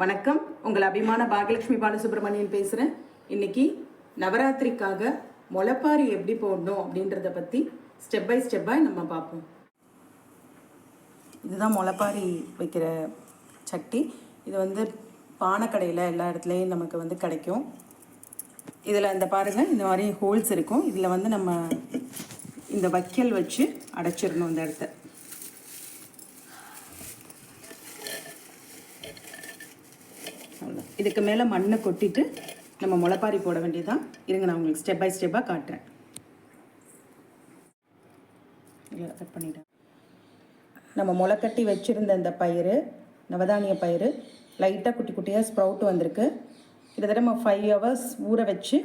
வணக்கம். உங்கள் அபிமான பாகலட்சுமி பாலசுப்ரமணியன் பேசுகிறேன் இன்னைக்கு நவராத்திரிக்காக முளைப்பாரி எப்படி போடணும் அப்படின்றத பற்றி ஸ்டெப் பை ஸ்டெப்பாக நம்ம பார்ப்போம். இதுதான் முளைப்பாரி வைக்கிற சட்டி. இது வந்து பானைக்கடையில் எல்லா இடத்துலையும் நமக்கு வந்து கிடைக்கும். இதில் இந்த பாருங்கள் இந்த மாதிரி ஹோல்ஸ் இருக்கும். இதில் வந்து நம்ம இந்த வைக்கல் வச்சு அடைச்சிடணும் இந்த இடத்த. இதுக்கு மேலே மண்ணை கொட்டிட்டு நம்ம முளைப்பாரி போட வேண்டியதுதான். இருங்க நான் உங்களுக்கு ஸ்டெப் பை ஸ்டெப்பாக காட்டுறேன். கட் பண்ணிட்டேன் நம்ம முளைக்கட்டி வச்சுருந்த இந்த பயிறு நவதானிய பயிறு லைட்டாக குட்டி குட்டியாக ஸ்ப்ரவுட் வந்திருக்கு. கிட்டத்தட்ட நம்ம ஃபைவ் ஹவர்ஸ் ஊற வச்சு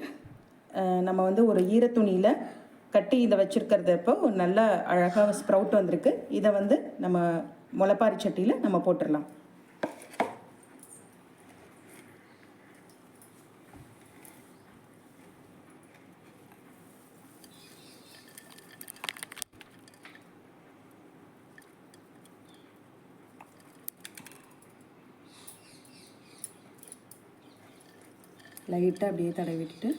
நம்ம வந்து ஒரு ஈரத்துணியில் கட்டி இதை வச்சுருக்கிறதப்போ ஒரு நல்ல அழகாக ஸ்ப்ரவுட் வந்திருக்கு. இதை வந்து நம்ம முளைப்பாரி சட்டியில் நம்ம போட்டுடலாம். லைட்டாக அப்படியே தடவி விட்டுட்டு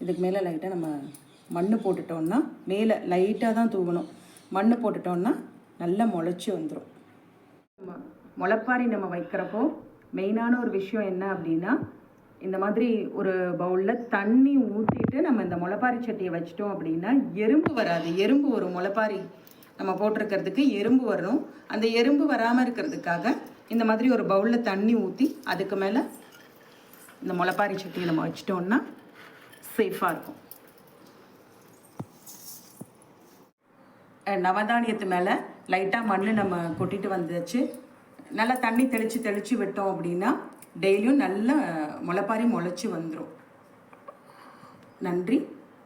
இதுக்கு மேலே லைட்டாக நம்ம மண் போட்டுட்டோம்னா மேலே லைட்டாக தான் தூவணும். மண் போட்டுட்டோம்னா நல்லா முளைச்சி வந்துடும் நம்ம முளைப்பாரி நம்ம வைக்கிறப்போ மெயினான ஒரு விஷயம் என்ன அப்படின்னா இந்த மாதிரி ஒரு பவுலில் தண்ணி ஊற்றிட்டு நம்ம இந்த முளைப்பாரி சட்டியை வச்சிட்டோம் அப்படின்னா எறும்பு வராது. எறும்பு ஒரு முளைப்பாரி நம்ம போட்டிருக்கிறதுக்கு எறும்பு வரும் அந்த எறும்பு வராமல் இருக்கிறதுக்காக இந்த மாதிரி ஒரு பவுலில் தண்ணி ஊற்றி அதுக்கு மேலே இந்த முளைப்பாரி சட்டியை நம்ம வச்சிட்டோம்னா சேஃபாக இருக்கும். நவதானியத்து மேலே லைட்டாக மண் நம்ம கொட்டிட்டு வந்துச்சு. நல்லா தண்ணி தெளித்து தெளித்து விட்டோம் அப்படின்னா டெய்லியும் நல்ல முளைப்பாரி முளைச்சி வந்துடும் நன்றி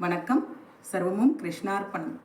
வணக்கம். சர்வமும் கிருஷ்ணார்ப்பணம்